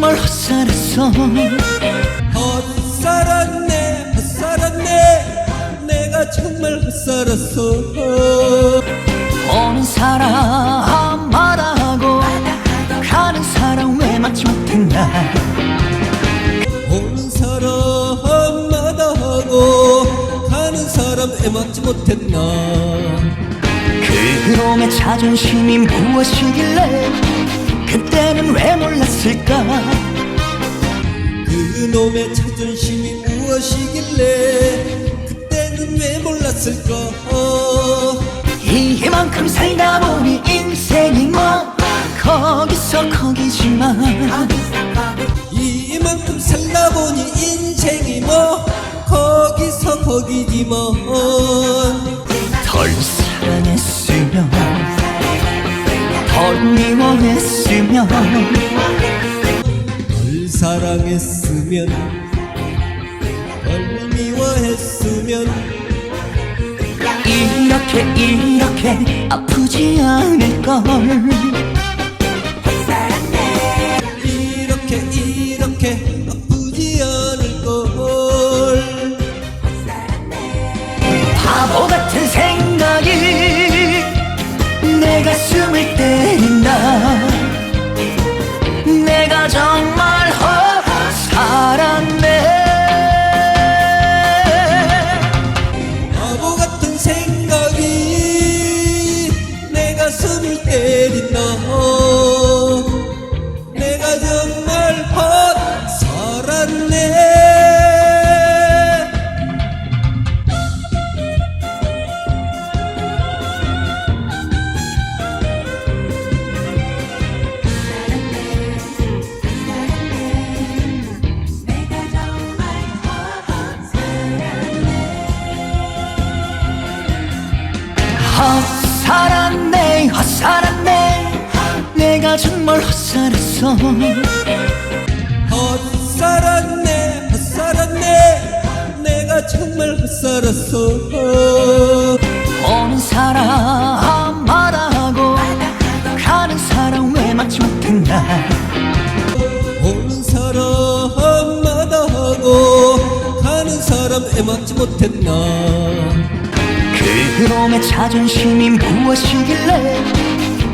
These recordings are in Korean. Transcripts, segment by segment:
정말 헛살았어. 헛살았네 헛살았네. 내가 정말 헛살았어. 오는 사람마다 하고 가는 사람 왜 맞지 못했나? 오는 사람마다 하고 가는 사람 애 맞지 못했나? 그놈의 자존심이 무엇이길래 그때는 왜 몰랐을까? 그놈의 자존심이 무엇이길래 그때는 왜 몰랐을까? 이만큼 살다 보니 인생이 뭐? 거기서 거기지만 이만큼 살다 보니 인생이 뭐? 거기서 거기지만 사랑했으면 널 미워했으면. 이렇게 이렇게 아프지 않을걸 헛살았네 헛살았네. 내가 정말 헛살았어. 헛살았네 헛살았네. 내가 정말 헛살았어. 오는 사람마다 하고 가는 사람 왜 맞지 못했나? 오는 사람 마다 하고 가는 사람 애 맞지 못했나 그놈의 자존심이 무엇이길래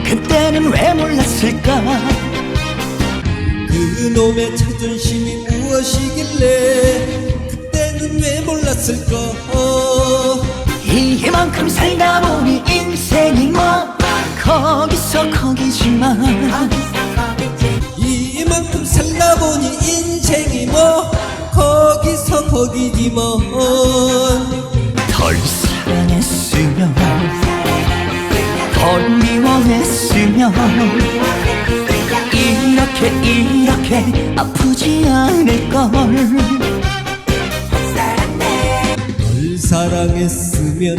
그때는 왜 몰랐을까? 그놈의 자존심이 무엇이길래 그때는 왜 몰랐을까? 이만큼 살다 보니 인생이 뭐 거기서 거기지만 이만큼 살다 보니 인생이 뭐 거기서 거기지만 덜 미워했으면 이렇게 이렇게 아프지 않을걸. 널 사랑했으면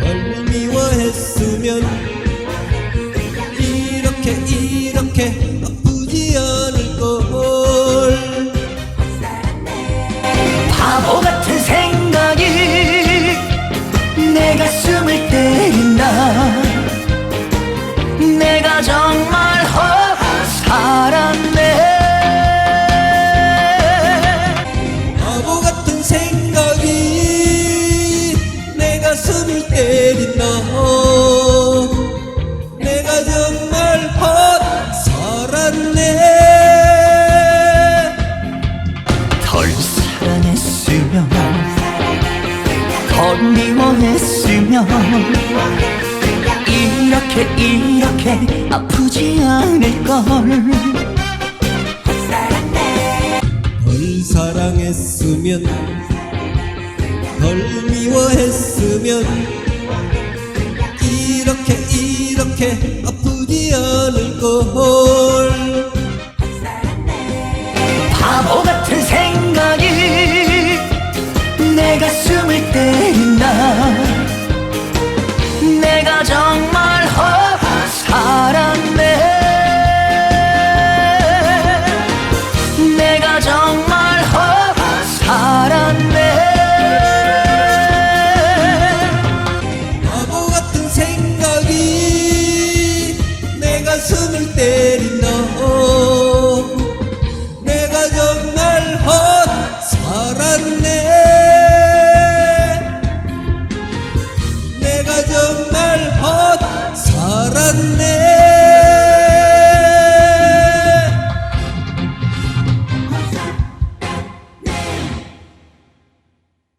널 미워했으면 정말 헛살았네 바보 같은 생각이 내 가슴을 때린다. 내가 정말 헛살았네 덜 사랑했으면 덜 미워했으면 이렇게 이렇게 아프지 않을걸. 덜 사랑했으면 덜 미워했으면 이렇게 이렇게